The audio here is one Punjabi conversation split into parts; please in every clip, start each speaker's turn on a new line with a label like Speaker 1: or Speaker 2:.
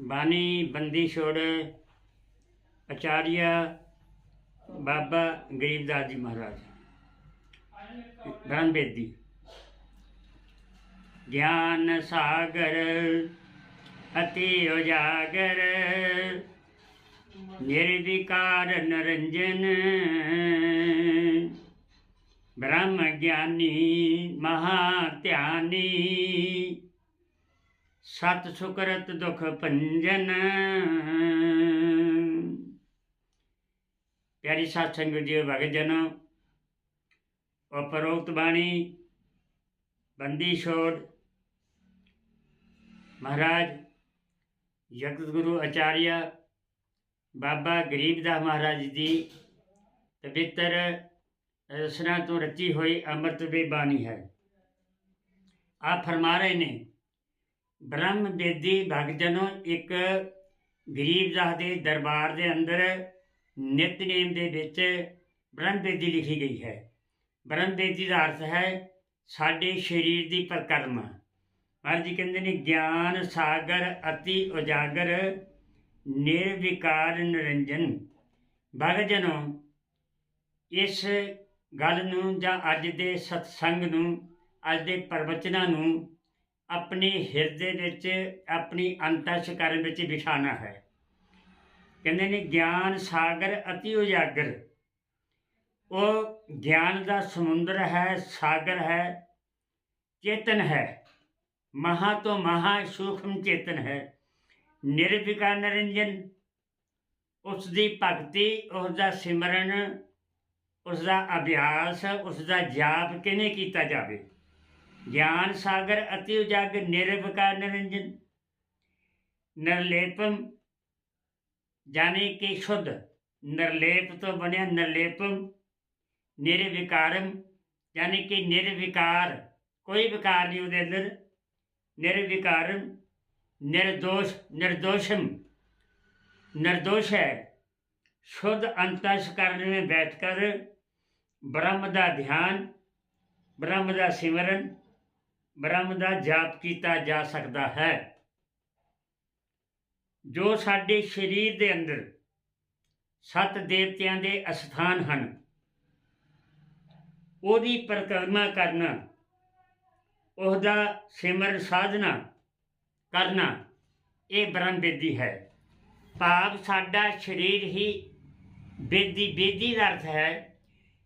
Speaker 1: ਬਾਣੀ ਬੰਦੀ ਛੋੜ ਆਚਾਰੀਆ ਬਾਬਾ ਗਰੀਬਦਾਸ ਜੀ ਮਹਾਰਾਜ। ਬ੍ਰਹਮ ਬੇਦੀ ਗਿਆਨ ਸਾਗਰ ਅਤੀ ਉਜਾਗਰ, ਨਿਰਵਿਕਾਰ ਨਰੰਜਨ। ਬ੍ਰਹਮ ਗਿਆਨੀ ਮਹਾ ਧਿਆਨੀ। ਸਤ ਸੁਕਰਤ ਦੁਖ ਭੰਜਨ ਪਿਆਰੀ ਸਾਧ ਸੰਗਤ ਜੀ ਭਗਤ ਜਨੋ ਉਪਰੋਕਤ ਬਾਣੀ ਬੰਦੀ ਛੋੜ ਮਹਾਰਾਜ ਜਗਤ ਗੁਰੂ ਆਚਾਰੀਆ ਬਾਬਾ ਗਰੀਬਦਾਸ ਮਹਾਰਾਜ ਦੀ ਪਵਿੱਤਰ ਰਸਨਾ ਤੋਂ ਰਚੀ ਹੋਈ ਅੰਮ੍ਰਿਤ ਵੇ ਬਾਣੀ ਹੈ ਆਪ ਫਰਮਾ ਰਹੇ ਬ੍ਰਹਮ ਬੇਦੀ ਭਗਜਨੋ ਇੱਕ ਗਰੀਬਦਾਸ ਦੇ ਦਰਬਾਰ ਦੇ ਅੰਦਰ ਨਿਤਨੇਮ ਦੇ ਵਿੱਚ ਬ੍ਰਹਮ ਬੇਦੀ ਲਿਖੀ ਗਈ ਹੈ। ਬ੍ਰਹਮ ਬੇਦੀ ਦਾ ਅਰਥ ਹੈ ਸਾਡੇ ਸਰੀਰ ਦੀ ਪਰਕਰਮਾ। ਮਹਾਰਾਜ ਜੀ ਕਹਿੰਦੇ ਨੇ, ਗਿਆਨ, ਸਾਗਰ ਅਤੀ ਉਜਾਗਰ, ਨਿਰਵਿਕਾਰ ਨਿਰੰਜਨ। ਭਗਜਨੋ ਇਸ ਗੱਲ ਨੂੰ ਜਾਂ ਅੱਜ ਦੇ ਸਤਸੰਗ ਨੂੰ, ਅੱਜ ਦੇ ਪ੍ਰਵਚਨਾਂ ਨੂੰ ਆਪਣੇ ਹਿਰਦੇ ਵਿੱਚ ਆਪਣੀ ਅੰਤਸ਼ਕਰਨ ਵਿੱਚ ਬਿਠਾਣਾ ਹੈ ਕਹਿੰਦੇ ਨੇ ਗਿਆਨ ਸਾਗਰ ਅਤੀ ਉਜਾਗਰ ਉਹ ਗਿਆਨ ਦਾ ਸਮੁੰਦਰ ਹੈ ਸਾਗਰ ਹੈ ਚੇਤਨ ਹੈ ਮਹਾ ਤੋਂ ਮਹਾ ਸੂਖਮ ਚੇਤਨ ਹੈ ਨਿਰਵਿਕਾਰ ਨਿਰੰਜਨ ਉਸ ਦੀ ਭਗਤੀ ਉਸ ਦਾ ਸਿਮਰਨ ਉਸ ਦਾ ਅਭਿਆਸ ਉਸ ਦਾ ਜਾਪ ਕਿਵੇਂ ਕੀਤਾ ਜਾਵੇ ਗਿਆਨ ਸਾਗਰ ਅਤਿ ਉਜਗ ਨਿਰਵਿਕਾਰ ਨਿਰੰਜਨ, ਨਿਰਲੇਪਮ ਜਾਣੇ ਕਿ ਸ਼ੁੱਧ, ਨਿਰਲੇਪ ਤੋਂ ਬਣਿਆ ਨਿਰਲੇਪਮ, ਨਿਰਵਿਕਾਰਮ ਯਾਨੀ ਕਿ ਨਿਰਵਿਕਾਰ, ਕੋਈ ਵਿਕਾਰ ਨਹੀਂ ਉਹਦੇ ਅੰਦਰ, ਨਿਰਵਿਕਾਰਮ, ਨਿਰਦੋਸ਼, ਨਿਰਦੋਸ਼ਮ, ਨਿਰਦੋਸ਼ ਹੈ। ਸ਼ੁੱਧ ਅੰਤਸਕਰਨ ਵਿੱਚ ਬੈਠ ਕਰ ਬ੍ਰਹਮ ਦਾ ਧਿਆਨ, ਬ੍ਰਹਮ ਦਾ ਸਿਮਰਨ ਬ੍ਰਹਮ ਦਾ ਜਾਪ ਕੀਤਾ ਜਾ ਸਕਦਾ ਹੈ। ਜੋ ਸਾਡੇ ਸਰੀਰ ਦੇ ਅੰਦਰ ਸੱਤ ਦੇਵਤਿਆਂ ਦੇ ਅਸਥਾਨ ਹਨ, ਉਹਦੀ ਪਰਿਕਰਮਾ ਕਰਨਾ, ਉਹਦਾ ਸਿਮਰਨ ਸਾਧਨਾ ਕਰਨਾ, ਇਹ ਬ੍ਰਹਮ ਬੇਦੀ ਹੈ। ਭਾਵ ਸਾਡਾ ਸਰੀਰ ਹੀ ਬੇਦੀ ਬੇਦੀ ਦਾ ਅਰਥ ਹੈ।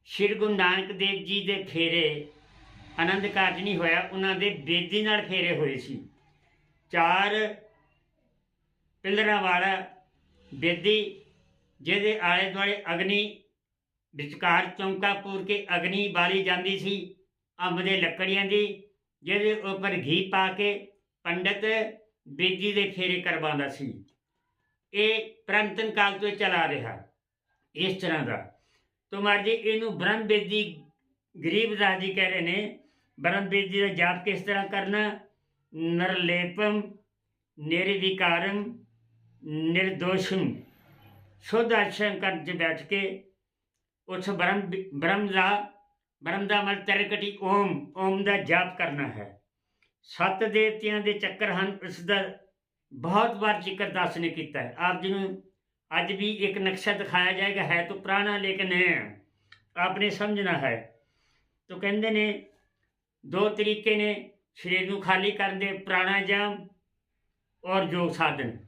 Speaker 1: ਸ਼੍ਰੀ ਗੁਰੂ ਨਾਨਕ ਦੇਵ ਜੀ ਦੇ ਫੇਰੇ ਆਨੰਦ ਕਾਰਜ ਨਹੀਂ ਹੋਇਆ, ਉਹਨਾਂ ਦੇ ਬੇਦੀ ਨਾਲ ਫੇਰੇ ਹੋਏ ਸੀ। ਚਾਰ ਪਿਲਰਾਂ ਵਾਲਾ ਬੇਦੀ, ਜਿਹਦੇ ਆਲੇ ਦੁਆਲੇ ਅਗਨੀ, ਵਿਚਕਾਰ ਚੌਂਕਾ ਪੂਰ ਕੇ ਅਗਨੀ ਬਾਲੀ ਜਾਂਦੀ ਸੀ, ਅੰਬ ਦੇ ਲੱਕੜੀਆਂ ਦੀ, ਜਿਹਦੇ ਉੱਪਰ ਘੀ ਪਾ ਕੇ ਪੰਡਤ ਬੇਦੀ ਦੇ ਫੇਰੇ ਕਰਵਾਉਂਦਾ ਸੀ। ਇਹ ਪ੍ਰੰਤਨ ਕਾਲ ਤੋਂ ਚਲਾ ਰਿਹਾ, ਇਸ ਤਰ੍ਹਾਂ ਦਾ। ਤੋ ਮਰਜ਼ੀ ਇਹਨੂੰ ਬ੍ਰਹਮ ਬੇਦੀ ਗਰੀਬਦਾਸ ਜੀ ਕਹਿ ਰਹੇ ਨੇ ਬ੍ਰਹਮ ਜੀ ਦਾ ਜਾਪ ਕਿਸ ਤਰ੍ਹਾਂ ਕਰਨਾ? ਨਿਰਲੇਪਮ ਨਿਰਵਿਕਾਰਮ ਨਿਰਦੋਸ਼ਮ ਸ਼ੁੱਧ ਆਸ਼ਰਮ ਕਰਨ ਚ ਬੈਠ ਕੇ ਉਸ ਬ੍ਰਹਮ ਬ੍ਰਹਮ ਦਾ ਬ੍ਰਹਮ ਦਾ ਮਲ ਤਰਕਟੀ ਓਮ ਓਮ ਦਾ ਜਾਪ ਕਰਨਾ ਹੈ। ਸੱਤ ਦੇਵਤਿਆਂ ਦੇ ਚੱਕਰ ਹਨ ਉਸ ਦਾ ਬਹੁਤ ਵਾਰ ਜ਼ਿਕਰ ਦਾਸ ਨੇ ਕੀਤਾ ਹੈ। ਆਪ ਜੀ ਨੂੰ ਅੱਜ ਵੀ ਇੱਕ ਨਕਸ਼ਾ ਦਿਖਾਇਆ ਜਾਏਗਾ, ਹੈ ਤਾਂ ਪੁਰਾਣਾ ਲੇਕਿਨ ਹੈ। ਆਪਨੇ ਸਮਝਣਾ ਹੈ। ਤਾਂ ਕਹਿੰਦੇ ਨੇ ਦੋ ਤਰੀਕੇ ਨੇ ਸਰੀਰ ਨੂੰ ਖਾਲੀ ਕਰਨ ਦੇ, ਪ੍ਰਾਣਾਯਾਮ ਔਰ ਯੋਗ ਸਾਧਨ।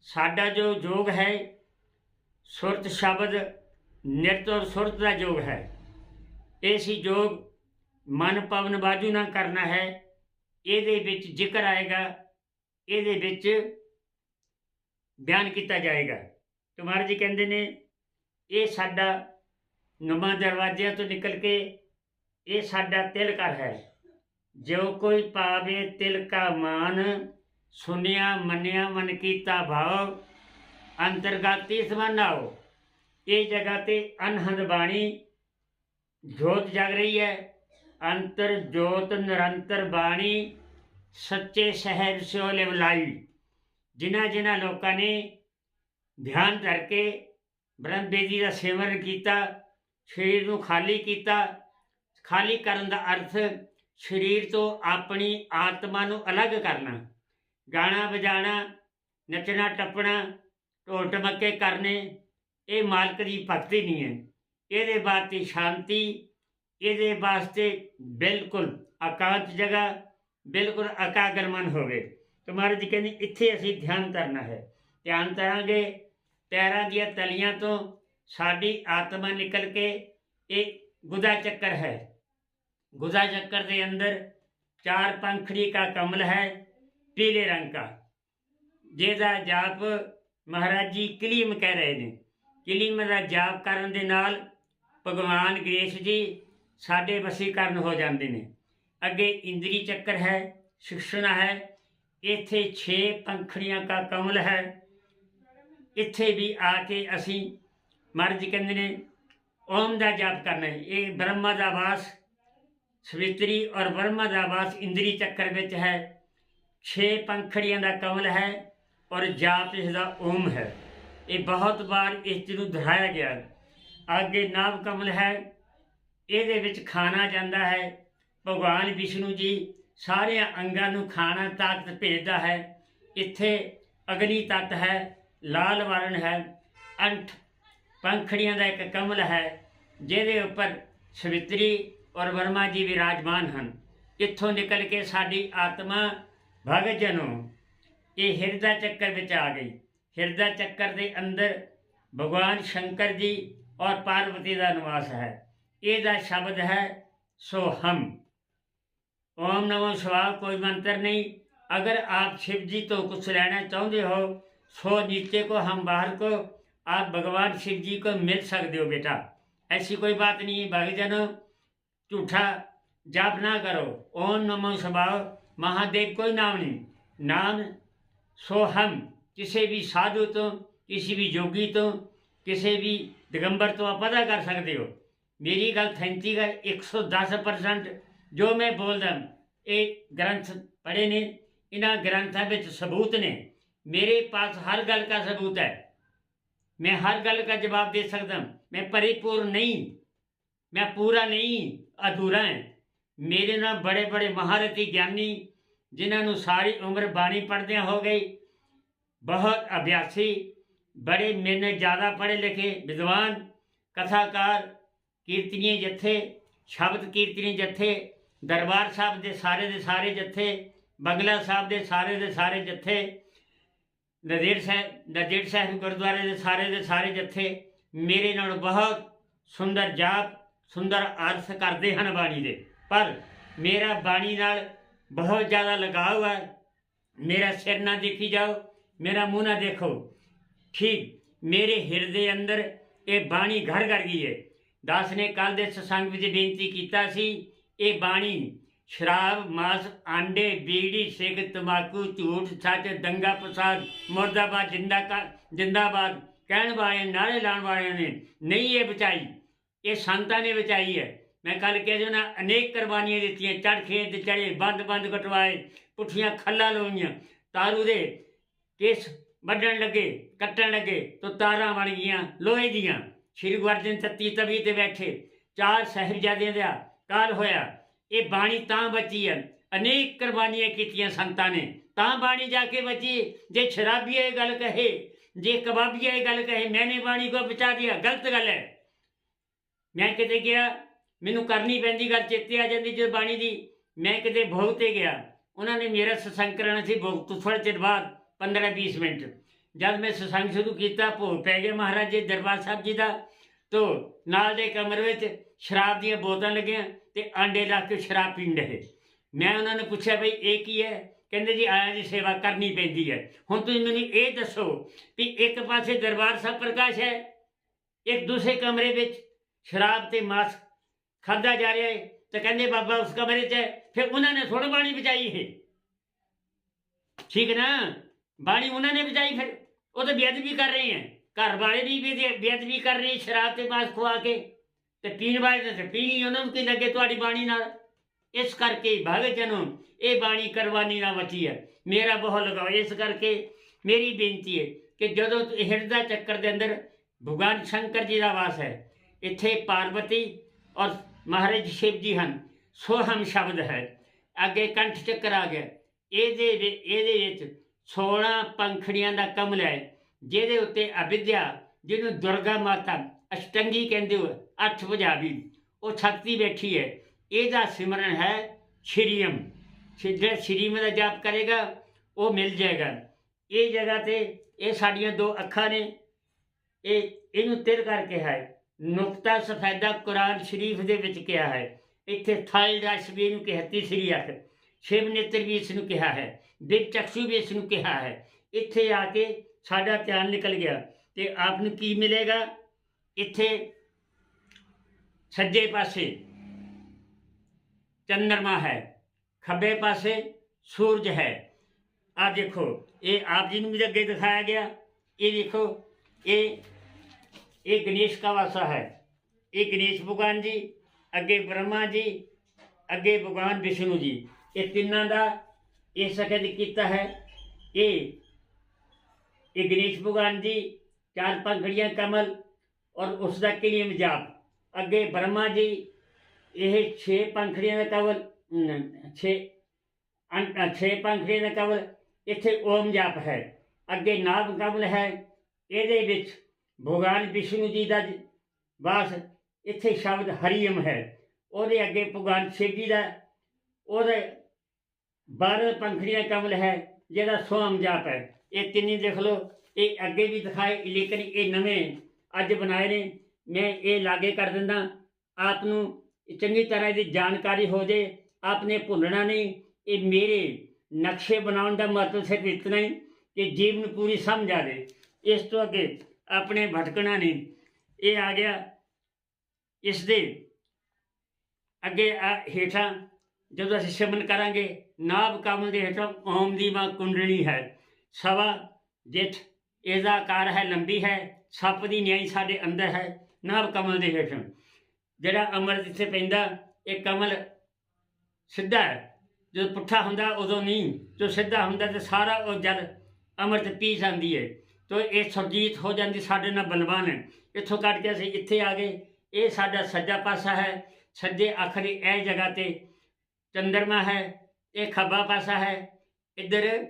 Speaker 1: ਸਾਡਾ ਜੋ ਯੋਗ ਹੈ, ਸੁਰਤ ਸ਼ਬਦ, ਨਿਰਤ ਔਰ ਸੁਰਤ ਦਾ ਯੋਗ ਹੈ। ਇਹ ਸੀ ਯੋਗ ਮਨ ਪਵਨ ਬਾਜੂ ਨਾਲ ਕਰਨਾ ਹੈ। ਇਹਦੇ ਵਿੱਚ ਜ਼ਿਕਰ ਆਏਗਾ, ਇਹਦੇ ਵਿੱਚ ਬਿਆਨ ਕੀਤਾ ਜਾਏਗਾ। ਤੇ ਜੀ ਕਹਿੰਦੇ ਨੇ, ਇਹ ਸਾਡਾ ਨਵਾਂ ਦਰਵਾਜ਼ਿਆਂ ਤੋਂ ਨਿਕਲ ਕੇ ਇਹ ਸਾਡਾ ਤਿਲਕਾ ਹੈ। ਜੋ ਕੋਈ ਪਾਵੇ ਤਿਲਕਾ ਮਾਨ, ਸੁਨਿਆ ਮੰਨਿਆ ਮਨ ਕੀਤਾ ਭਾਵ, ਅੰਤਰਗਤੀ ਸਮਾਨਾਓ ਇਹ ਜਗ੍ਹਾ ਤੇ ਅਨਹਦ ਬਾਣੀ ਜੋਤ ਜਗ ਰਹੀ ਹੈ। ਅੰਤਰ ਜੋਤ ਨਿਰੰਤਰ ਬਾਣੀ ਸੱਚੇ ਸ਼ਹਿਰ ਸਿਓ ਲਿਵਲਾਈ ਜਿਨ੍ਹਾਂ ਜਿਨ੍ਹਾਂ ਲੋਕਾਂ ਨੇ ਧਿਆਨ ਕਰਕੇ ਬ੍ਰਹਮ ਬੇਦੀ ਦਾ ਸੇਵਨ ਕੀਤਾ, ਸਰੀਰ ਨੂੰ ਖਾਲੀ ਕੀਤਾ ਖਾਲੀ ਕਰਨ ਦਾ ਅਰਥ ਸਰੀਰ ਤੋਂ ਆਪਣੀ ਆਤਮਾ ਨੂੰ ਅਲੱਗ ਕਰਨਾ, ਗਾਣਾ ਵਜਾਣਾ, ਨੱਚਣਾ, ਟੱਪਣਾ, ਢੋਲ ਟਮੱਕੇ ਕਰਨੇ, ਇਹ ਮਾਲਕ ਦੀ ਭਗਤੀ ਨਹੀਂ ਹੈ। ਇਹਦੇ ਵਾਸਤੇ ਸ਼ਾਂਤੀ, ਇਹਦੇ ਵਾਸਤੇ ਬਿਲਕੁਲ ਆਕਾਂਤ ਜਗ੍ਹਾ, ਬਿਲਕੁਲ ਅਕਾਗਰਮਨ ਹੋਵੇ। ਤੇ ਮਹਾਰਾਜ ਜੀ ਕਹਿੰਦੇ, ਇੱਥੇ ਅਸੀਂ ਧਿਆਨ ਕਰਨਾ ਹੈ। ਧਿਆਨ ਕਰਾਂਗੇ ਪੈਰਾਂ ਦੀਆਂ ਤਲੀਆਂ ਤੋਂ ਸਾਡੀ ਆਤਮਾ ਨਿਕਲ ਕੇ ਇਹ ਗੁਦਾ ਚੱਕਰ ਹੈ। गुदा चक्कर के अंदर चार पंखड़ी का कमल है पीले रंग का ਜਿਹਦਾ ਜਾਪ ਮਹਾਰਾਜ ਜੀ ਕਲੀਮ ਕਹਿ ਰਹੇ ਨੇ ਕਲੀਮ ਦਾ ਜਾਪ ਕਰਨ ਦੇ ਨਾਲ ਭਗਵਾਨ ਗਣੇਸ਼ ਜੀ ਸਾਡੇ ਵਸੀਕਰਨ ਹੋ ਜਾਂਦੇ ਨੇ ਅੱਗੇ ਇੰਦਰੀ ਚੱਕਰ ਹੈ ਸ਼ਿਕਸ਼ਣਾ ਹੈ ਇੱਥੇ 6 ਪੰਖੜੀਆਂ ਦਾ ਕਮਲ ਹੈ ਇੱਥੇ ਵੀ ਆ ਕੇ ਅਸੀਂ ਮਹਾਰਾਜ ਜੀ ਕਹਿੰਦੇ ਨੇ ਓਮ ਦਾ ਜਾਪ ਕਰਨਾ ਹੈ ਇਹ ਬ੍ਰਹਮਾ ਦਾ ਵਾਸ ਸਵਿਤਰੀ ਔਰ ਬ੍ਰਹਮਾ ਦਾ ਵਾਸ ਇੰਦਰੀ ਚੱਕਰ ਵਿੱਚ ਹੈ। ਛੇ ਪੰਖੜੀਆਂ ਦਾ ਕਮਲ ਹੈ ਔਰ ਜਾਪ ਇਸ ਦਾ ਓਮ ਹੈ। ਇਹ ਬਹੁਤ ਵਾਰ ਇਸ ਨੂੰ ਦੁਹਰਾਇਆ ਗਿਆ। ਹੈ। ਅੱਗੇ ਨਾਭ ਕਮਲ ਹੈ। ਇਹਦੇ ਵਿੱਚ ਖਾਣਾ ਜਾਂਦਾ ਹੈ। ਭਗਵਾਨ ਵਿਸ਼ਨੂੰ ਜੀ ਸਾਰਿਆਂ ਅੰਗਾਂ ਨੂੰ ਖਾਣਾ ਤਾਕਤ ਭੇਜਦਾ ਹੈ। ਇੱਥੇ ਅਗਨੀ ਤੱਤ ਹੈ, ਲਾਲ ਵਰਣ ਹੈ, ਅੰਠ ਪੰਖੜੀਆਂ ਦਾ ਇੱਕ ਕਮਲ ਹੈ, ਜਿਹਦੇ ਉੱਪਰ ਸਵਿਤਰੀ ਔਰ ਵਰਮਾ ਜੀ ਵਿਰਾਜਮਾਨ ਹਨ ਇੱਥੋਂ ਨਿਕਲ ਕੇ ਸਾਡੀ ਆਤਮਾ ਭਗਤ ਜਨੋ ਇਹ ਹਿਰਦਾ ਚੱਕਰ ਵਿੱਚ ਆ ਗਈ ਹਿਰਦਾ ਚੱਕਰ ਦੇ ਅੰਦਰ ਭਗਵਾਨ ਸ਼ੰਕਰ ਜੀ ਔਰ ਪਾਰਵਤੀ ਦਾ ਨਿਵਾਸ ਹੈ ਇਹਦਾ ਸ਼ਬਦ ਹੈ ਸੋਹਮ ओम नमो शिवाय कोई मंत्र नहीं अगर आप शिव जी तो कुछ लेना चाहते हो सो नीचे को हम बाहर को आप भगवान शिव जी को मिल सकते हो बेटा ऐसी कोई बात नहीं है भाई ਝੂਠਾ ਜਾਪ ਨਾ ਕਰੋ। ਓਮ ਨਮੋ ਸਵਾਵ ਮਹਾਦੇਵ ਕੋਈ ਨਾਮ ਨਹੀਂ। ਨਾਮ ਸੋ ਹਮ ਕਿਸੇ ਵੀ ਸਾਧੂ ਤੋਂ, ਕਿਸੇ ਵੀ ਜੋਗੀ ਤੋਂ, ਕਿਸੇ ਵੀ ਦਿਗੰਬਰ ਤੋਂ ਆਪ ਪਤਾ ਕਰ ਸਕਦੇ ਹੋ। ਮੇਰੀ ਗੱਲ ਥੈਂਕੀ ਦਾ 110% ਜੋ ਮੈਂ ਬੋਲਦਾ, ਇਹ ਗ੍ਰੰਥ ਪੜੇ ਨੇ। ਇਹਨਾਂ ਗ੍ਰੰਥਾਂ ਵਿੱਚ ਸਬੂਤ ਨੇ। ਮੇਰੇ ਪਾਸ ਹਰ ਗੱਲ ਦਾ ਸਬੂਤ ਹੈ। ਮੈਂ ਹਰ ਗੱਲ ਦਾ ਜਵਾਬ ਦੇ ਸਕਦਾ। ਮੈਂ ਪਰਿਪੂਰਨ ਨਹੀਂ। मैं पूरा नहीं अधूरा है ਮੇਰੇ ਨਾਲ ਬੜੇ ਬੜੇ ਮਹਾਰਥੀ ਗਿਆਨੀ ਜਿਨ੍ਹਾਂ ਨੂੰ ਸਾਰੀ ਉਮਰ ਬਾਣੀ ਪੜ੍ਹਦਿਆਂ ਹੋ ਗਈ ਬਹੁਤ ਅਭਿਆਸੀ ਬੜੇ ਮੈਨੇ ਜ਼ਿਆਦਾ ਪੜ੍ਹੇ ਲਿਖੇ ਵਿਦਵਾਨ ਕਥਾਕਾਰ ਕੀਰਤਨੀਏ ਜਥੇ ਸ਼ਬਦ ਕੀਰਤਨੀ ਜਥੇ ਦਰਬਾਰ ਸਾਹਿਬ ਦੇ ਸਾਰੇ ਦੇ ਸਾਰੇ ਜਥੇ ਬੰਗਲਾ ਸਾਹਿਬ ਦੇ ਸਾਰੇ ਦੇ ਸਾਰੇ ਜਥੇ ਨਦੇੜ ਸਾਹਿਬ ਨਦੇੜ ਸਾਹਿਬ ਗੁਰਦੁਆਰੇ ਦੇ ਸਾਰੇ ਦੇ ਸਾਰੇ ਜਥੇ ਮੇਰੇ ਨਾਲ ਬਹੁਤ ਸੁੰਦਰ ਜਾਪ ਸੁੰਦਰ ਅਰਥ ਕਰਦੇ ਹਨ ਬਾਣੀ ਦੇ। ਪਰ ਮੇਰਾ ਬਾਣੀ ਨਾਲ ਬਹੁਤ ਜ਼ਿਆਦਾ ਲਗਾਵ ਹੈ। ਮੇਰਾ ਸਿਰ ਨਾ ਦੇਖੀ ਜਾਓ, ਮੇਰਾ ਮੂੰਹ ਨਾ ਦੇਖੋ। ਠੀਕ, ਮੇਰੇ ਹਿਰਦੇ ਅੰਦਰ ਇਹ ਬਾਣੀ ਘਰ ਘਰ ਗਈ ਹੈ ਦਾਸ ਨੇ ਕੱਲ ਦੇ ਸਤਸੰਗ ਵਿੱਚ ਬੇਨਤੀ ਕੀਤਾ ਸੀ, ਇਹ ਬਾਣੀ ਸ਼ਰਾਬ, ਮਾਸ, ਆਂਡੇ, ਬੀੜੀ, ਸਿੱਖ ਤਮਾਕੂ ਝੂਠ, ਸੱਚ, ਦੰਗਾ, ਫਸਾਦ, ਮੁਰਦਾਬਾਦ, ਜਿੰਦਾ ਕਾ ਜਿੰਦਾਬਾਦ, ਕਹਿਣ ਵਾਲੇ, ਨਾਰੇ ਲਾਉਣ ਵਾਲਿਆਂ ਨੇ ਨਹੀਂ ਇਹ ਬਚਾਈ। ਇਹ ਸੰਤਾਂ ਨੇ ਬਚਾਈ ਹੈ। ਮੈਂ ਕੱਲ ਕਹਿ ਜੋ ਨਾ ਅਨੇਕ ਕੁਰਬਾਨੀਆਂ ਦਿੱਤੀਆਂ ਚੜ ਖੇਤ ਚੜੇ ਬੰਦ ਬੰਦ ਕਟਵਾਏ, ਪੁੱਠੀਆਂ ਖੱਲਾਂ ਲੋਈਆਂ ਤਾਰੂ ਦੇ ਕੇਸ ਵੱਢਣ ਲੱਗੇ, ਕੱਟਣ ਲੱਗੇ ਤੋ ਤਾਰਾਂ ਬਣ ਗਈਆਂ, ਲੋਹੇ ਦੀਆਂ। ਸ਼੍ਰੀ ਗੁਰੂ ਅਰਜਨ ਸੱਤੀ ਤਵੀ ਤੇ ਬੈਠੇ, ਚਾਰ ਸਾਹਿਬਜ਼ਾਦਿਆਂ ਦਾ ਕਾਲ ਹੋਇਆ। ਇਹ ਬਾਣੀ ਤਾਂ ਬਚੀ ਹੈ। ਅਨੇਕ ਕੁਰਬਾਨੀਆਂ ਕੀਤੀਆਂ ਸੰਤਾਂ ਨੇ। ਤਾਂ ਬਾਣੀ ਜਾ ਕੇ ਬਚੀ, ਜੇ ਸ਼ਰਾਬੀ ਇਹ ਗੱਲ ਕਹੇ, ਜੇ ਕਬਾਬੀ ਇਹ ਗੱਲ ਕਹੇ, ਮੈਨੇ ਬਾਣੀ ਕੋ ਬਚਾ ਦਿਆ, ਗਲਤ ਗੱਲ ਹੈ। ਮੈਂ ਕਿਤੇ ਗਿਆ, ਮੈਨੂੰ ਕਰਨੀ ਪੈਂਦੀ ਗੱਲ ਚੇਤੇ ਆ ਜਾਂਦੀ ਜਦ ਬਾਣੀ ਦੀ। ਮੈਂ ਕਿਤੇ ਭੋਗ ਤੇ ਗਿਆ, ਉਹਨਾਂ ਨੇ ਮੇਰਾ ਸਤਸੰਗ ਕਰਨਾ ਸੀ ਭੋਗ ਤੋਂ ਥੋੜ੍ਹੇ ਚਿਰ ਬਾਅਦ 15-20 ਮਿੰਟ। ਜਦ ਮੈਂ ਸਤਸੰਗ ਸ਼ੁਰੂ ਕੀਤਾ, ਭੋਗ ਪੈ ਗਿਆ ਮਹਾਰਾਜ ਜੀ, ਦਰਬਾਰ ਸਾਹਿਬ ਜੀ ਦਾ। ਤੋ ਨਾਲ ਦੇ ਕਮਰੇ ਵਿੱਚ ਸ਼ਰਾਬ ਦੀਆਂ ਬੋਤਲਾਂ ਲੱਗੀਆਂ ਤੇ ਆਂਡੇ ਲਾ ਕੇ ਸ਼ਰਾਬ ਪੀਣ ਰਹੇ ਮੈਂ ਉਹਨਾਂ ਨੂੰ ਪੁੱਛਿਆ, ਬਈ ਇਹ ਕੀ ਹੈ? ਕਹਿੰਦੇ ਜੀ, ਆਇਆ ਦੀ ਸੇਵਾ ਕਰਨੀ ਪੈਂਦੀ ਹੈ। ਹੁਣ ਤੁਸੀਂ ਮੈਨੂੰ ਇਹ ਦੱਸੋ ਵੀ ਇੱਕ ਪਾਸੇ ਦਰਬਾਰ ਸਾਹਿਬ ਪ੍ਰਕਾਸ਼ ਹੈ, ਇੱਕ ਦੂਸਰੇ ਕਮਰੇ ਵਿੱਚ ਸ਼ਰਾਬ ਤੇ ਮਾਸ ਖਾਦਾ ਜਾ ਰਿਹਾ ਹੈ ਤੇ ਕਹਿੰਦੇ ਬਾਬਾ ਉਸ ਕਮਰੇ 'ਚ ਹੈ। ਫਿਰ ਉਹਨਾਂ ਨੇ ਥੋੜਾ ਬਾਣੀ ਬਚਾਈ ਹੈ। ਠੀਕ ਨਾ? ਬਾਣੀ ਉਹਨਾਂ ਨੇ ਬਚਾਈ ਫਿਰ। ਉਹ ਤਾਂ ਬੇਅਦਬੀ ਕਰ ਰਹੇ ਹੈ। ਘਰ ਵਾਲੇ ਵੀ ਬੇਅਦ- ਬੇਅਦਬੀ ਕਰ ਰਹੇ ਸ਼ਰਾਬ ਤੇ ਮਾਸ ਖਵਾ ਕੇ। ਤੇ ਪੀਣ ਵਾਲੇ ਤੇ ਪੀਣੀ ਉਹਨਾਂ ਨੂੰ ਕੀ ਲੱਗੇ ਤੁਹਾਡੀ ਬਾਣੀ ਨਾਲ? ਇਸ ਕਰਕੇ ਭਗਤ ਜਨੋ ਇਹ ਬਾਣੀ ਕਰਵਾਨੀ ਨਾ ਬਚੀ ਹੈ। ਮੇਰਾ ਬਹੁਤ ਲਗਾਓ। ਇਸ ਕਰਕੇ ਮੇਰੀ ਬੇਨਤੀ ਹੈ ਕਿ ਜਦੋਂ ਹਿਰਦਾ ਚੱਕਰ ਦੇ ਅੰਦਰ ਭਗਵਾਨ ਸ਼ੰਕਰ ਜੀ ਦਾ ਵਾਸ ਹੈ ਇੱਥੇ ਪਾਰਵਤੀ ਔਰ ਮਹਾਰਾਜ ਸ਼ਿਵ ਜੀ ਹਨ। ਸੋਹਮ ਸ਼ਬਦ ਹੈ। ਅੱਗੇ ਕੰਠ ਚੱਕਰ ਆ ਗਿਆ। ਇਹਦੇ ਇਹਦੇ ਵਿੱਚ 16 ਪੰਖੜੀਆਂ ਦਾ ਕਮਲ ਹੈ, ਜਿਹਦੇ ਉੱਤੇ ਅਵਿਦਿਆ, ਜਿਹਨੂੰ ਦੁਰਗਾ ਮਾਤਾ ਅਸ਼ਟੰਗੀ ਕਹਿੰਦੇ ਹੋ, ਅੱਠ ਪੰਜਾਬੀ ਉਹ ਛਕਤੀ ਬੈਠੀ ਹੈ। ਇਹਦਾ ਸਿਮਰਨ ਹੈ ਸ਼੍ਰੀਅਮ। ਜਿਹੜਾ ਸ਼੍ਰੀਮ ਦਾ ਜਾਪ ਕਰੇਗਾ, ਉਹ ਮਿਲ ਜਾਏਗਾ। ਇਹ ਜਗ੍ਹਾ ਤੇ ਇਹ ਸਾਡੀਆਂ ਦੋ ਅੱਖਾਂ ਨੇ। ਇਹ ਇਹਨੂੰ ਤਿਰ ਕਰਕੇ ਹੈ। ਨੁਕਤਾ ਸਫੈਦਾ ਕੁਰਾਨ ਸ਼ਰੀਫ ਦੇ ਵਿੱਚ ਕਿਹਾ ਹੈ। ਇੱਥੇ ਥਾਈ ਰਸ ਵੀ ਇਹਨੂੰ ਕਿਹਾ ਤੀਸਰੀ ਅੱਖ ਸ਼ਿਵ ਨੇਤਰ ਵੀ ਇਸ ਨੂੰ ਕਿਹਾ ਹੈ, ਦਿਵ ਚਕਸ਼ੂ ਵੀ ਇਸ ਨੂੰ ਕਿਹਾ ਹੈ। ਇੱਥੇ ਆ ਕੇ ਸਾਡਾ ਧਿਆਨ ਨਿਕਲ ਗਿਆ ਤੇ ਆਪ ਨੂੰ ਕੀ ਮਿਲੇਗਾ? ਇੱਥੇ ਸੱਜੇ ਪਾਸੇ ਚੰਦਰਮਾ ਹੈ, ਖੱਬੇ ਪਾਸੇ ਸੂਰਜ ਹੈ। ਆ ਦੇਖੋ, ਇਹ ਆਪ ਜੀ ਨੂੰ ਵੀ ਅੱਗੇ ਦਿਖਾਇਆ ਗਿਆ। ਇਹ ਦੇਖੋ, ਇਹ ਇਹ ਗਣੇਸ਼ का वासा है ਇਹ ਗਣੇਸ਼ ਭਗਵਾਨ ਜੀ ਅੱਗੇ ਬ੍ਰਹਮਾ ਜੀ ਅੱਗੇ ਭਗਵਾਨ ਵਿਸ਼ਨੂੰ ਜੀ ਇਹ ਤਿੰਨਾਂ ਦਾ ਇਹ ਸਕਤ ਕੀਤਾ ਹੈ ਇਹ ਇਹ ਗਣੇਸ਼ ਭਗਵਾਨ ਜੀ ਚਾਰ ਪੰਖੜੀਆਂ ਕਮਲ ਔਰ ਉਸ ਦਾ ਕਿਲਿਮ ਜਾਪ ਅੱਗੇ ਬ੍ਰਹਮਾ ਜੀ ਇਹ 6 ਪੰਖੜੀਆਂ ਦਾ ਕਮਲ 6 6 ਪੰਖੜੀਆਂ ਦਾ ਕਮਲ ਇੱਥੇ ਓਮ ਜਾਪ ਹੈ ਅੱਗੇ ਨਾਭ ਕਮਲ ਹੈ ਇਹਦੇ ਵਿੱਚ ਭਗਵਾਨ ਵਿਸ਼ਨੂੰ ਜੀ ਦਾ ਜ- ਵਾਸ ਇੱਥੇ ਸ਼ਬਦ ਹਰੀਮ ਹੈ। ਉਹਦੇ ਅੱਗੇ ਭਗਵਾਨ ਸ਼ਿਵ ਜੀ ਦਾ ਉਹਦੇ 12 ਪੰਖੜੀਆਂ ਕਮਲ ਹੈ, ਜਿਹੜਾ ਸੋਮ ਜਾਪ ਹੈ। ਇਹ ਤਿੰਨੀ ਦੇਖ ਲਓ। ਇਹ ਅੱਗੇ ਵੀ ਦਿਖਾਏ, ਲੇਕਿਨ ਇਹ ਨਵੇਂ ਅੱਜ ਬਣਾਏ ਨੇ। ਮੈਂ ਇਹ ਲਾਗੇ ਕਰ ਦਿੰਦਾ। ਆਪ ਨੂੰ ਚੰਗੀ ਤਰ੍ਹਾਂ ਦੀ ਜਾਣਕਾਰੀ ਹੋ ਜੇ। ਆਪਨੇ ਭੁੱਲਣਾ ਨਹੀਂ। ਇਹ ਮੇਰੇ ਨਕਸ਼ੇ ਬਣਾਉਣ ਦਾ ਮਤਲਬ ਸਿਰਫ ਇਤਨਾ ਹੀ ਕਿ ਜੀਵਨ ਪੂਰੀ ਸਮਝ ਆ ਜੇ। ਇਸ ਤੋਂ ਅੱਗੇ ਆਪਣੇ ਭਟਕਣਾ ਨਹੀਂ ਇਹ ਆ ਗਿਆ ਇਸ ਦੇ ਅੱਗੇ ਆ ਹੇਠਾਂ, ਜਦੋਂ ਅਸੀਂ ਸਿਮਰਨ ਕਰਾਂਗੇ, ਨਾਭ ਕਮਲ ਦੇ ਹੇਠਾਂ ਓਮ ਦੀ ਮਾਂ ਕੁੰਡਲੀ ਹੈ। ਸਵਾ ਜਿੱਠ, ਇਹਦਾ ਆਕਾਰ ਹੈ, ਲੰਬੀ ਹੈ, ਸੱਪ ਦੀ ਨਿਆਈ ਸਾਡੇ ਅੰਦਰ ਹੈ, ਨਾਭ ਕਮਲ ਦੇ ਹੇਠਾਂ। ਜਿਹੜਾ ਅਮਰ ਜਿੱਥੇ ਪੈਂਦਾ, ਇਹ ਕਮਲ ਸਿੱਧਾ ਹੈ। ਜਦੋਂ ਪੁੱਠਾ ਹੁੰਦਾ, ਉਦੋਂ ਨਹੀਂ। ਜੋ ਸਿੱਧਾ ਹੁੰਦਾ ਤੇ ਸਾਰਾ ਉਹ ਜਲ ਅੰਮ੍ਰਿਤ ਪੀ ਜਾਂਦੀ ਹੈ। ਤੋ ਇਹ ਸੁਰਜੀਤ ਹੋ ਜਾਂਦੀ ਸਾਡੇ ਨਾਲ ਬਲਵਾਨ ਹੈ। ਇੱਥੋਂ ਕੱਢ ਕੇ ਅਸੀਂ ਇੱਥੇ ਆ ਗਏ। ਇਹ ਸਾਡਾ ਸੱਜਾ ਪਾਸਾ ਹੈ। ਸੱਜੇ ਆਖਰੀ ਇਹ ਜਗ੍ਹਾ ਤੇ ਚੰਦਰਮਾ ਹੈ। ਇਹ ਖੱਬਾ ਪਾਸਾ ਹੈ। ਇੱਧਰ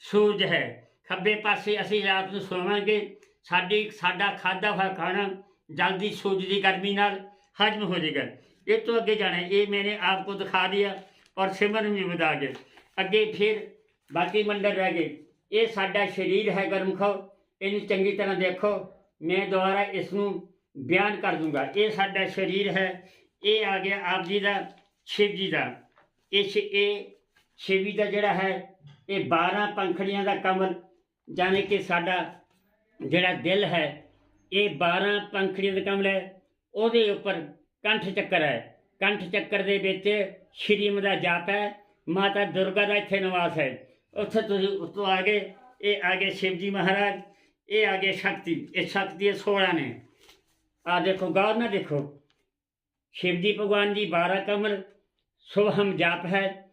Speaker 1: ਸੂਰਜ ਹੈ। ਖੱਬੇ ਪਾਸੇ ਅਸੀਂ ਰਾਤ ਨੂੰ ਸੋਵਾਂਗੇ। ਸਾਡੀ, ਸਾਡਾ ਖਾਦਾ ਹੋਇਆ ਖਾਣਾ ਜਲਦੀ ਸੂਰਜ ਦੀ ਗਰਮੀ ਨਾਲ ਹਜਮ ਹੋ ਜਾਏਗਾ। ਇਹ ਤੋਂ ਅੱਗੇ ਜਾਣਾ ਇਹ ਮੈਨੇ ਆਪਕੋ ਦਿਖਾ ਦਿਆ ਔਰ ਸਿਮਰਨ ਵੀ ਬਤਾ ਕੇ। ਅੱਗੇ ਫਿਰ ਬਾਕੀ ਮੰਡਲ ਰਹਿ ਗਏ। ਇਹ ਸਾਡਾ ਸਰੀਰ ਹੈ ਗਰਮਖੋ ਇਹਨੂੰ ਚੰਗੀ ਤਰ੍ਹਾਂ ਦੇਖੋ। ਮੈਂ ਦੁਬਾਰਾ ਇਸ ਨੂੰ ਬਿਆਨ ਕਰ ਦੂੰਗਾ। ਇਹ ਸਾਡਾ ਸਰੀਰ ਹੈ। ਇਹ ਆ ਗਿਆ ਆਪ ਜੀ ਦਾ, ਸ਼ਿਵ ਜੀ ਦਾ। ਇਹ ਸ਼ਿ- ਇਹ ਸ਼ਿਵ ਦਾ ਜਿਹੜਾ ਹੈ, ਇਹ 12 ਪੰਖੜੀਆਂ ਦਾ ਕਮਲ, ਜਾਣੇ ਕਿ ਸਾਡਾ ਜਿਹੜਾ ਦਿਲ ਹੈ, ਇਹ 12 ਪੰਖੜੀਆਂ ਦਾ ਕਮਲ ਹੈ। ਉਹਦੇ ਉੱਪਰ ਕੰਠ ਚੱਕਰ ਹੈ। ਕੰਠ ਚੱਕਰ ਦੇ ਵਿੱਚ ਸ਼੍ਰੀਮ ਦਾ ਜਾਪ ਹੈ। ਮਾਤਾ ਦੁਰਗਾ ਦਾ ਇੱਥੇ ਨਿਵਾਸ ਹੈ। ਉੱਥੇ ਤੁਸੀਂ ਉਤੋਂ ਆ ਗਏ, ਇਹ ਆ ਗਏ ਸ਼ਿਵ ਜੀ ਮਹਾਰਾਜ, ਇਹ ਆ ਗਏ ਸ਼ਕਤੀ, ਇਹ ਸ਼ਕਤੀ 16 ਨੇ। ਆ ਦੇਖੋ, ਗੌਰ ਨਾ ਦੇਖੋ। ਸ਼ਿਵ ਜੀ ਭਗਵਾਨ ਜੀ 12 ਕਮਲ, ਸੁਭਮ ਜਾਪ ਹੈ।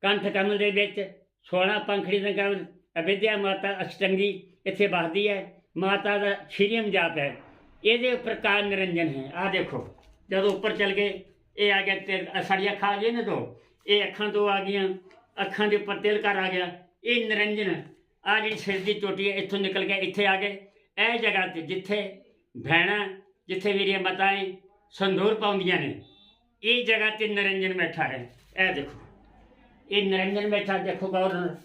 Speaker 1: ਕੰਠ ਕਮਲ ਦੇ ਵਿੱਚ 16 ਪੰਖੜੀ ਦੇ ਕਮਲ, ਅਵਿਦਿਆ ਮਾਤਾ ਅਸ਼ਟੰਗੀ ਇੱਥੇ ਵਸਦੀ ਹੈ। ਮਾਤਾ ਦਾ ਸ਼੍ਰੀਮ ਜਾਪ ਹੈ। ਇਹਦੇ ਉੱਪਰ ਕਾਲ ਨਿਰੰਜਨ ਹੈ। ਆ ਦੇਖੋ, ਜਦੋਂ ਉੱਪਰ ਚਲ ਗਏ, ਇਹ ਆ ਗਏ ਤੇ ਸਾਡੀਆਂ ਅੱਖਾਂ ਆ ਗਈਆਂ ਨੇ ਦੋ। ਇਹ ਅੱਖਾਂ ਤੋਂ ਆ ਗਈਆਂ। ਅੱਖਾਂ ਦੇ ਉੱਪਰ ਤਿਲਕਰ ਆ ਗਿਆ। ਇਹ ਨਿਰੰਜਨ ਆ ਜਿਹੜੀ ਸਿਰ ਦੀ ਚੋਟੀ ਹੈ, ਇੱਥੋਂ ਨਿਕਲ ਕੇ ਇੱਥੇ ਆ ਗਏ। ਇਹ ਜਗ੍ਹਾ ਤੇ ਜਿੱਥੇ ਭੈਣਾਂ, ਜਿੱਥੇ ਮੇਰੀਆਂ ਮਾਤਾएं ਸੰਧੂਰ ਪਾਉਂਦੀਆਂ ਨੇ, ਇਹ ਜਗ੍ਹਾ ਤੇ ਨਿਰੰਜਨ ਬੈਠਾ ਹੈ। ਇਹ ਦੇਖੋ, ਇਹ ਨਿਰੰਜਨ ਬੈਠਾ, ਦੇਖੋ ਗੌਰ ਨਾਲ।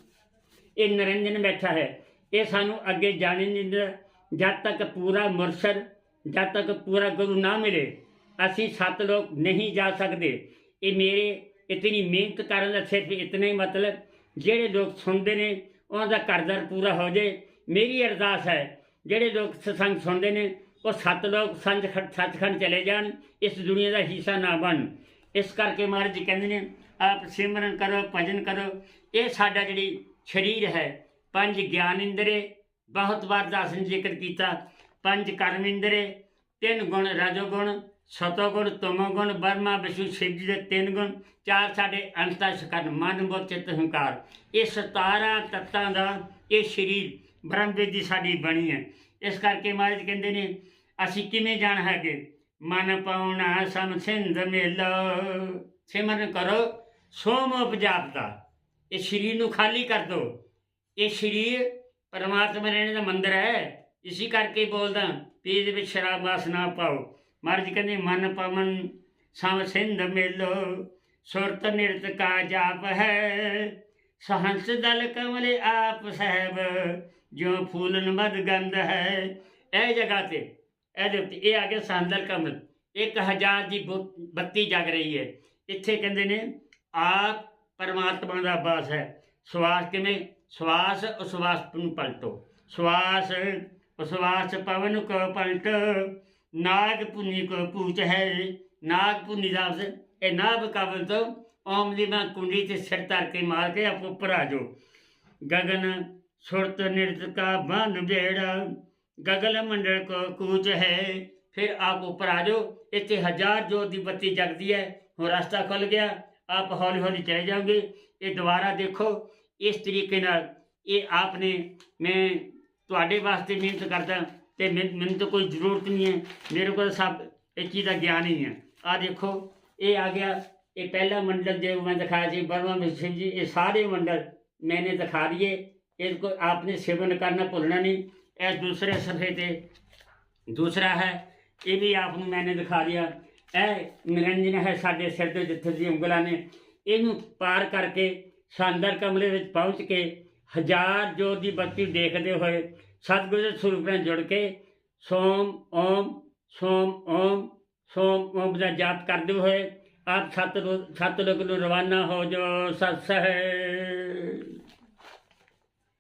Speaker 1: ਇਹ ਨਿਰੰਜਨ ਬੈਠਾ ਹੈ। ਇਹ ਸਾਨੂੰ ਅੱਗੇ ਜਾਣੇ ਨਹੀਂ ਦਿੰਦਾ। ਜਦ ਤੱਕ ਪੂਰਾ ਮੁਰਸ਼ਦ, ਜਦ ਤੱਕ ਪੂਰਾ ਗੁਰੂ ਨਾ ਮਿਲੇ, ਅਸੀਂ ਸੱਤ ਲੋਕ ਨਹੀਂ ਜਾ ਸਕਦੇ। ਇਹ ਮੇਰੇ ਇਤਨੀ ਮਿਹਨਤ ਕਰਨ ਦਾ ਸਿਰਫ ਇਤਨਾ ਹੀ ਮਤਲਬ, ਜਿਹੜੇ ਲੋਕ ਸੁਣਦੇ ਨੇ ਉਹਨਾਂ ਦਾ ਕਰਜ਼ਰ ਪੂਰਾ ਹੋ ਜੇ ਮੇਰੀ ਅਰਦਾਸ ਹੈ, ਜਿਹੜੇ ਲੋਕ ਸਤਸੰਗ ਸੁਣਦੇ ਨੇ, ਉਹ ਸੱਤ ਲੋਕ ਸੰਜ ਸੱਚਖੰਡ ਚਲੇ ਜਾਣ, ਇਸ ਦੁਨੀਆ ਦਾ ਹਿੱਸਾ ਨਾ ਬਣ। ਇਸ ਕਰਕੇ ਮਹਾਰਾਜ ਜੀ ਕਹਿੰਦੇ ਨੇ, ਆਪ ਸਿਮਰਨ ਕਰੋ, ਭਜਨ ਕਰੋ। ਇਹ ਸਾਡਾ ਜਿਹੜੀ ਸਰੀਰ ਹੈ, ਪੰਜ ਗਿਆਨ ਇੰਦਰੇ, ਬਹੁਤ ਵਾਰ ਦਾਸ ਜ਼ਿਕਰ ਕੀਤਾ। ਪੰਜ ਕਰਮ ਇੰਦਰੇ, ਤਿੰਨ ਗੁਣ ਰਜੋ ਗੁਣ ਸਤੋ ਗੁਣ ਤਮੋ ਗੁਣ ਬਰਮਾ, ਵਿਸ਼ੂ, ਸ਼ਿਵ ਜੀ ਦੇ ਤਿੰਨ ਗੁਣ, ਚਾਰ ਸਾਡੇ ਅੰਤਾ ਸਕਨ ਮਨ, ਬੁੱਧ, ਚਿੱਤ, ਹੰਕਾਰ। ਇਹ 17 ਤੱਤਾਂ ਦਾ ਇਹ ਸਰੀਰ ਬ੍ਰਹਮ ਦੀ ਸਾਡੀ ਬਣੀ ਹੈ। ਇਸ ਕਰਕੇ ਮਹਾਰਾਜ ਕਹਿੰਦੇ ਨੇ, ਅਸੀਂ ਕਿਵੇਂ ਜਾਣ ਹੈਗੇ? ਮਨ ਪਾਉਣਾ ਸਮ ਸਿੰਧ ਮੇਲੋ, ਸਿਮਰਨ ਕਰੋ, ਸੋਮ ਉਪਜਾਪਤਾ। ਇਹ ਸਰੀਰ ਨੂੰ ਖਾਲੀ ਕਰ ਦੋ। ਇਹ ਸਰੀਰ ਪਰਮਾਤਮਾ ਰਹਿਣ ਦਾ ਮੰਦਰ ਹੈ। ਇਸੇ ਕਰਕੇ ਬੋਲਦਾ ਵੀ ਇਹਦੇ ਵਿੱਚ ਸ਼ਰਾਬ ਵਾਸ ਨਾ ਪਾਓ। ਮਹਾਰਾਜ ਕਹਿੰਦੇ ਮਨ ਪਵਨ ਸਮ ਸਿੰਧ ਮੇਲੋ, ਸੁਰਤ ਨਿਰਤ ਕਾ ਜਾਪ ਹੈ। ਸਹੰਸ ਦਲ ਕਮਲ ਆਪ ਸਹਿਬ ਜੋ ਫੂਲਨ ਮਦ ਗੰਧ ਹੈ। ਇਹ ਜਗ੍ਹਾ ਤੇ ਇਹਦੇ ਉੱਤੇ, ਇਹ ਆ ਗਿਆ ਸੰਦਲ ਕਮਲ। ਇੱਕ ਹਜ਼ਾਰ ਦੀ ਬੱਤੀ ਜਗ ਰਹੀ ਹੈ। ਇੱਥੇ ਕਹਿੰਦੇ ਨੇ, ਆਪ ਪਰਮਾਤਮਾ ਦਾ ਵਾਸ ਹੈ। ਸਵਾਸ ਕਿਵੇਂ? ਸਵਾਸ ਉਸਵਾਸ ਨੂੰ ਪਲਟੋ। ਸਵਾਸ ਉਸਵਾਸ ਪਵਨ ਕੋ ਪਲਟ। ਨਾਗ ਪੁਨੀ ਕੋ ਪੂਛ ਹੈ। ਨਾਗ ਪੁਨੀ ਦਾ ਇਹ ਨਾਭ ਕਾਬਲ ਤੋਂ ਓਮ ਮੈਂ ਕੁੰਡੀ ਤੇ ਸਿਰ ਧਰ ਕੇ ਮਾਰ ਕੇ ਆਪ ਉੱਪਰ ਆ ਜਾਓ। ਗਗਨ ਸੁਰਤ ਨਿਰਤ ਕਾ ਬੰਧ ਬੇੜਾ ਗਗਲ ਮੰਡਲ ਕੋ ਕੂਚ ਹੈ। ਫਿਰ ਆਪ ਉੱਪਰ ਆ ਜਾਓ। ਇੱਥੇ ਹਜ਼ਾਰ ਜੋਤ ਦੀ ਬੱਤੀ ਜਗਦੀ ਹੈ। ਹੁਣ ਰਸਤਾ ਖੁੱਲ ਗਿਆ। ਆਪ ਹੌਲੀ ਹੌਲੀ ਚਲੇ ਜਾਓਗੇ। ਇਹ ਦੁਬਾਰਾ ਦੇਖੋ, ਇਸ ਤਰੀਕੇ ਨਾਲ ਇਹ ਆਪ ਨੇ ਮੈਂ ਤੁਹਾਡੇ ਵਾਸਤੇ ਮਿਹਨਤ ਕਰਦਾ ਤੇ ਮੈਨੂੰ ਤਾਂ ਕੋਈ ਜ਼ਰੂਰਤ ਨਹੀਂ ਹੈ ਮੇਰੇ ਕੋਲ ਸਭ ਇਹ ਚੀਜ਼ ਦਾ ਗਿਆਨ ਹੀ ਹੈ ਆ ਦੇਖੋ ਇਹ ਆ ਗਿਆ ਇਹ ਪਹਿਲਾ ਮੰਡਲ ਜੋ ਮੈਂ ਦਿਖਾਇਆ ਸੀ ਬਰਮਾ ਮਿਸ਼ਨ ਜੀ ਇਹ ਸਾਰੇ ਮੰਡਲ ਮੈਨੇ ਦਿਖਾ ਦਿਏ इनको आपने सेवन करना भूलना नहीं इस दूसरे सफ़े से दूसरा है ये भी आपने मैंने दिखा दिया यह निरंजन है साढ़े सिर के जिथे दी उंगलों ने इनू पार करके शानदार कमरे में पहुँच के हज़ार जो की बत्ती देखते हुए ਸਤਿਗੁਰੂ ਦੇ ਸਰੂਪ ਨਾਲ ਜੁੜ ਕੇ ਸੋਮ ਓਮ ਸੋਮ ਓਮ ਸੋਮ ਓਮ ਦਾ ਜਾਪ ਕਰਦੇ ਹੋਏ ਆਪ ਸਤ ਸਤਲੋਕ ਨੂੰ ਰਵਾਨਾ ਹੋ ਜੋ ਸਤ ਸਹਿ